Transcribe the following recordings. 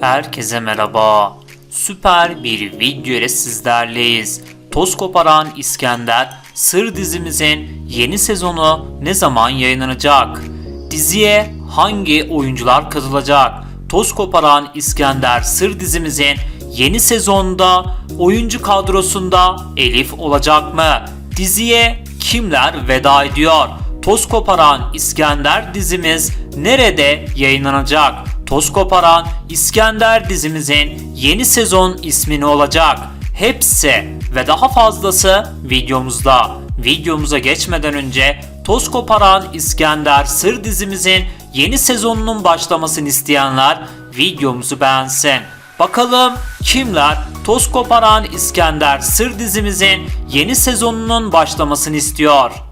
Herkese merhaba. Süper bir video ile sizlerleyiz. Toz koparan İskender Sır dizimizin yeni sezonu ne zaman yayınlanacak? Diziye hangi oyuncular katılacak? Toz koparan İskender Sır dizimizin yeni sezonda oyuncu kadrosunda Elif olacak mı? Diziye kimler veda ediyor? Toz koparan İskender dizimiz nerede yayınlanacak? Toz koparan İskender dizimizin yeni sezon ismi ne olacak? Hepsi ve daha fazlası videomuzda. Videomuza geçmeden önce Toz koparan İskender Sır dizimizin yeni sezonunun başlamasını isteyenler videomuzu beğensin. Bakalım kimler Toz koparan İskender Sır dizimizin yeni sezonunun başlamasını istiyor?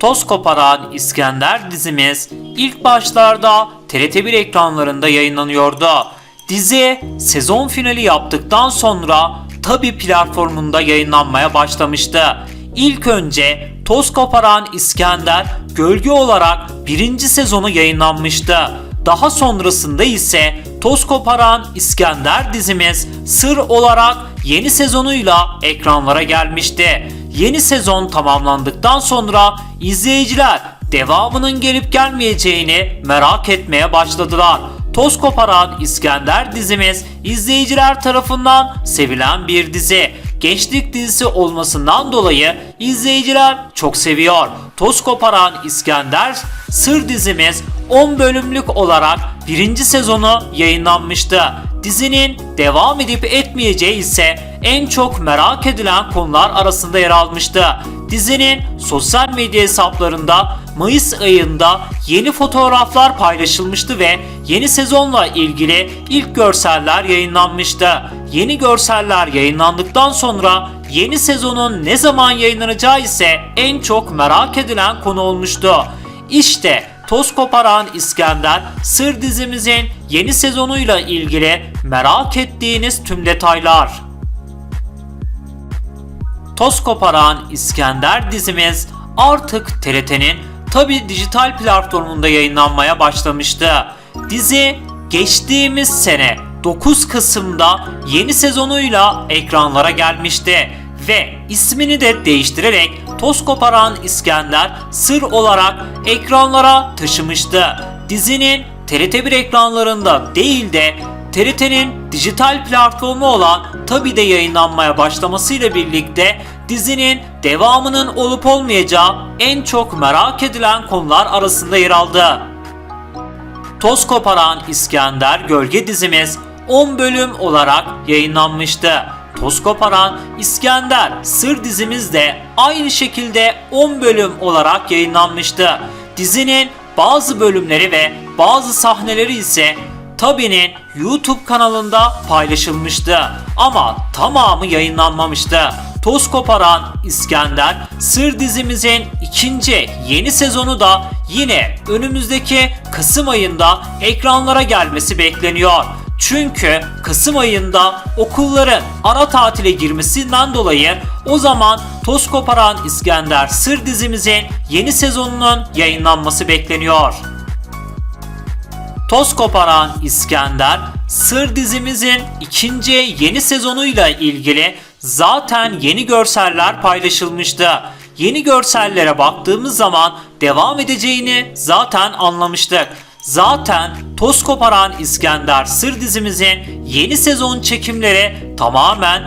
Toz koparan İskender dizimiz ilk başlarda TRT1 ekranlarında yayınlanıyordu. Dizi sezon finali yaptıktan sonra Tabi platformunda yayınlanmaya başlamıştı. İlk önce Toz koparan İskender gölge olarak birinci sezonu yayınlanmıştı. Daha sonrasında ise Toz koparan İskender dizimiz Sır olarak yeni sezonuyla ekranlara gelmişti. Yeni sezon tamamlandıktan sonra izleyiciler devamının gelip gelmeyeceğini merak etmeye başladılar. Toz koparan İskender dizimiz izleyiciler tarafından sevilen bir dizi. Gençlik dizisi olmasından dolayı izleyiciler çok seviyor. Toz koparan İskender Sır dizimiz 10 bölümlük olarak birinci sezonu yayınlanmıştı. Dizinin devam edip etmeyeceği ise en çok merak edilen konular arasında yer almıştı. Dizinin sosyal medya hesaplarında Mayıs ayında yeni fotoğraflar paylaşılmıştı ve yeni sezonla ilgili ilk görseller yayınlanmıştı. Yeni görseller yayınlandıktan sonra yeni sezonun ne zaman yayınlanacağı ise en çok merak edilen konu olmuştu. İşte Toz koparan İskender Sır dizimizin yeni sezonuyla ilgili merak ettiğiniz tüm detaylar. Toz koparan İskender dizimiz artık TRT'nin tabi dijital platformunda yayınlanmaya başlamıştı. Dizi geçtiğimiz sene 9 Kasım'da yeni sezonuyla ekranlara gelmişti ve ismini de değiştirerek Toz koparan İskender Sır olarak ekranlara taşımıştı. Dizinin TRT1 ekranlarında değil de TRT'nin dijital platformu olan Tabi'de yayınlanmaya başlamasıyla birlikte dizinin devamının olup olmayacağı en çok merak edilen konular arasında yer aldı. Toz koparan İskender Gölge dizimiz 10 bölüm olarak yayınlanmıştı. Toz koparan İskender Sır dizimiz de aynı şekilde 10 bölüm olarak yayınlanmıştı. Dizinin bazı bölümleri ve bazı sahneleri ise Tabi'nin YouTube kanalında paylaşılmıştı ama tamamı yayınlanmamıştı. Toz koparan İskender Sır dizimizin ikinci yeni sezonu da yine önümüzdeki Kasım ayında ekranlara gelmesi bekleniyor. Çünkü Kasım ayında okulların ara tatile girmesinden dolayı o zaman Toz koparan İskender Sır dizimizin yeni sezonunun yayınlanması bekleniyor. Toz koparan İskender, Sır dizimizin ikinci yeni sezonuyla ilgili zaten yeni görseller paylaşılmıştı. Yeni görsellere baktığımız zaman devam edeceğini zaten anlamıştık. Zaten Toz koparan İskender Sır dizimizin yeni sezon çekimleri tamamen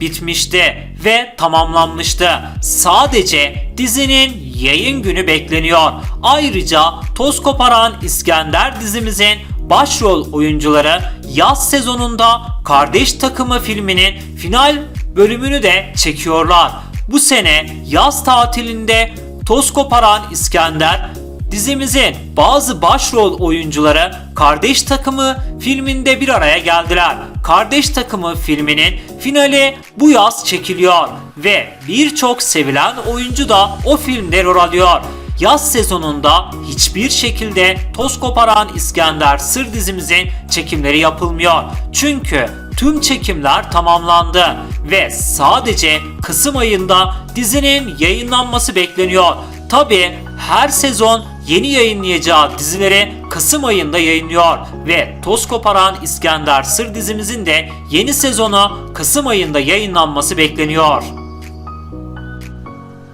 bitmişti ve tamamlanmıştı. Sadece dizinin yayın günü bekleniyor. Ayrıca Toz Koparan İskender dizimizin başrol oyuncuları yaz sezonunda Kardeş Takımı filminin final bölümünü de çekiyorlar. Bu sene yaz tatilinde Toz Koparan İskender Dizimizin bazı başrol oyuncuları Kardeş Takımı filminde bir araya geldiler. Kardeş Takımı filminin finali bu yaz çekiliyor ve birçok sevilen oyuncu da o filmde rol alıyor. Yaz sezonunda hiçbir şekilde toz koparan İskender Sır dizimizin çekimleri yapılmıyor. Çünkü tüm çekimler tamamlandı ve sadece Kasım ayında dizinin yayınlanması bekleniyor. Tabi her sezon yeni yayınlayacağı dizileri Kasım ayında yayınlıyor ve Toz Koparan İskender Sır dizimizin de yeni sezonu Kasım ayında yayınlanması bekleniyor.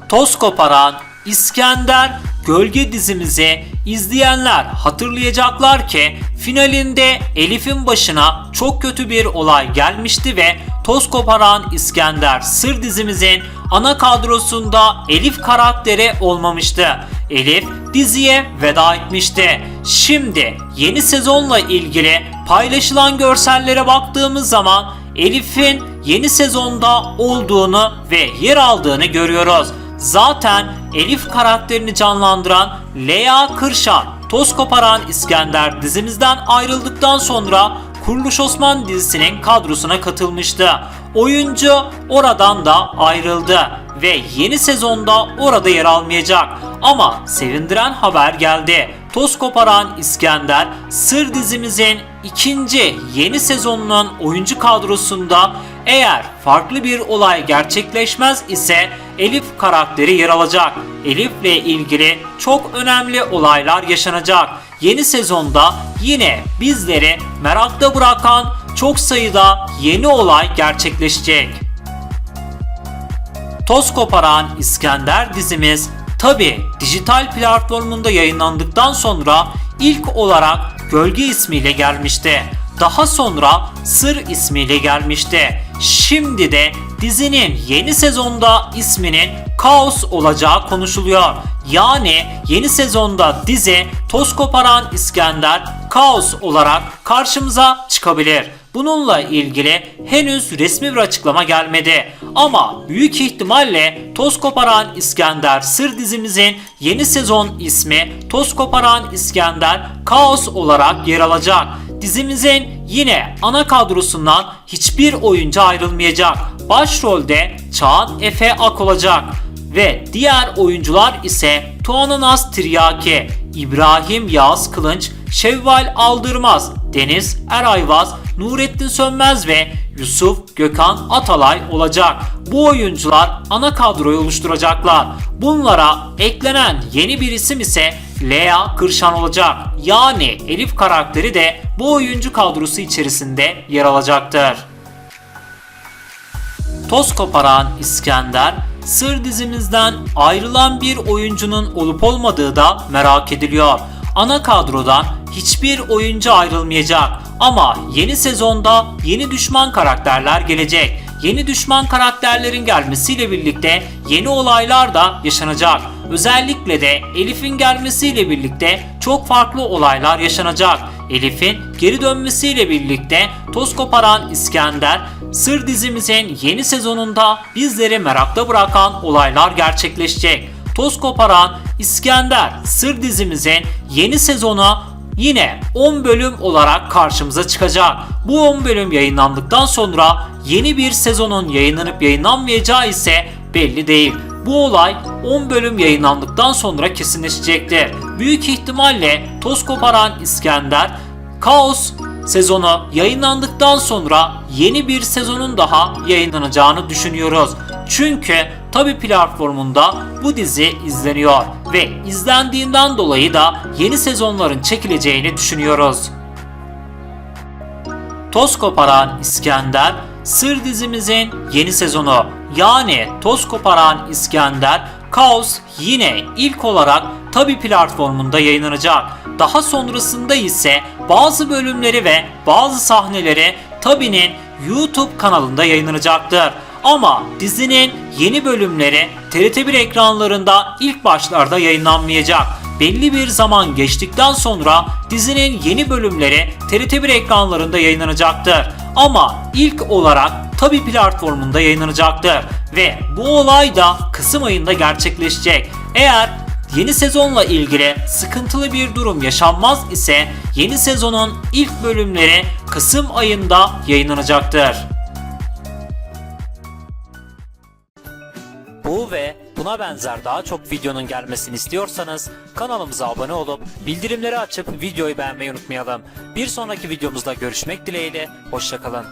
Toz Koparan, İskender, Gölge dizimizi izleyenler hatırlayacaklar ki finalinde Elif'in başına çok kötü bir olay gelmişti ve Toz Koparan İskender Sır dizimizin ana kadrosunda Elif karakteri olmamıştı. Elif diziye veda etmişti. Şimdi yeni sezonla ilgili paylaşılan görsellere baktığımız zaman Elif'in yeni sezonda olduğunu ve yer aldığını görüyoruz. Zaten Elif karakterini canlandıran Lea Kırşan, Toz Koparan İskender dizimizden ayrıldıktan sonra Kuruluş Osman dizisinin kadrosuna katılmıştı. Oyuncu oradan da ayrıldı ve yeni sezonda orada yer almayacak. Ama sevindiren haber geldi. Toz Koparan İskender Sır dizimizin ikinci yeni sezonunun oyuncu kadrosunda eğer farklı bir olay gerçekleşmez ise Elif karakteri yer alacak. Elif'le ilgili çok önemli olaylar yaşanacak. Yeni sezonda yine bizleri merakta bırakan çok sayıda yeni olay gerçekleşecek. Toz Koparan İskender dizimiz tabi dijital platformunda yayınlandıktan sonra ilk olarak Gölge ismiyle gelmişti. Daha sonra Sır ismiyle gelmişti. Şimdi de dizinin yeni sezonda isminin Kaos olacağı konuşuluyor. Yani yeni sezonda dizi Toz Koparan İskender Kaos olarak karşımıza çıkabilir. Bununla ilgili henüz resmi bir açıklama gelmedi. Ama büyük ihtimalle Toz Koparan İskender Sır dizimizin yeni sezon ismi Toz Koparan İskender Kaos olarak yer alacak. Dizimizin yine ana kadrosundan hiçbir oyuncu ayrılmayacak. Başrolde Çağan Efe Ak olacak ve diğer oyuncular ise Tuana Naz Tiryaki, İbrahim Yağız Kılınç, Şevval Aldırmaz, Deniz Erayvaz, Nurettin Sönmez ve Yusuf Gökhan Atalay olacak. Bu oyuncular ana kadroyu oluşturacaklar. Bunlara eklenen yeni bir isim ise Lea Kırşan olacak. Yani Elif karakteri de bu oyuncu kadrosu içerisinde yer alacaktır. Toz koparan İskender, Sır dizimizden ayrılan bir oyuncunun olup olmadığı da merak ediliyor. Ana kadrodan hiçbir oyuncu ayrılmayacak ama yeni sezonda yeni düşman karakterler gelecek. Yeni düşman karakterlerin gelmesiyle birlikte yeni olaylar da yaşanacak. Özellikle de Elif'in gelmesiyle birlikte çok farklı olaylar yaşanacak. Elif'in geri dönmesiyle birlikte toz koparan İskender, Sır dizimizin yeni sezonunda bizleri merakta bırakan olaylar gerçekleşecek. Toz koparan İskender Sır dizimizin yeni sezonu yine 10 bölüm olarak karşımıza çıkacak. Bu 10 bölüm yayınlandıktan sonra yeni bir sezonun yayınlanıp yayınlanmayacağı ise belli değil. Bu olay 10 bölüm yayınlandıktan sonra kesinleşecektir. Büyük ihtimalle toz koparan İskender Kaos sezonu yayınlandıktan sonra yeni bir sezonun daha yayınlanacağını düşünüyoruz. Çünkü tabi platformunda bu dizi izleniyor ve izlendiğinden dolayı da yeni sezonların çekileceğini düşünüyoruz. Toz Koparan İskender Sır dizimizin yeni sezonu yani Toz Koparan İskender Kaos yine ilk olarak Tabi platformunda yayınlanacak. Daha sonrasında ise bazı bölümleri ve bazı sahneleri Tabi'nin YouTube kanalında yayınlanacaktır. Ama dizinin yeni bölümleri TRT1 ekranlarında ilk başlarda yayınlanmayacak. Belli bir zaman geçtikten sonra dizinin yeni bölümleri TRT1 ekranlarında yayınlanacaktır. Ama ilk olarak Tabi platformunda yayınlanacaktır ve bu olay da Kasım ayında gerçekleşecek. Eğer Yeni sezonla ilgili sıkıntılı bir durum yaşanmaz ise yeni sezonun ilk bölümleri Kasım ayında yayınlanacaktır. Bu ve buna benzer daha çok videonun gelmesini istiyorsanız kanalımıza abone olup bildirimleri açıp videoyu beğenmeyi unutmayalım. Bir sonraki videomuzda görüşmek dileğiyle, hoşçakalın.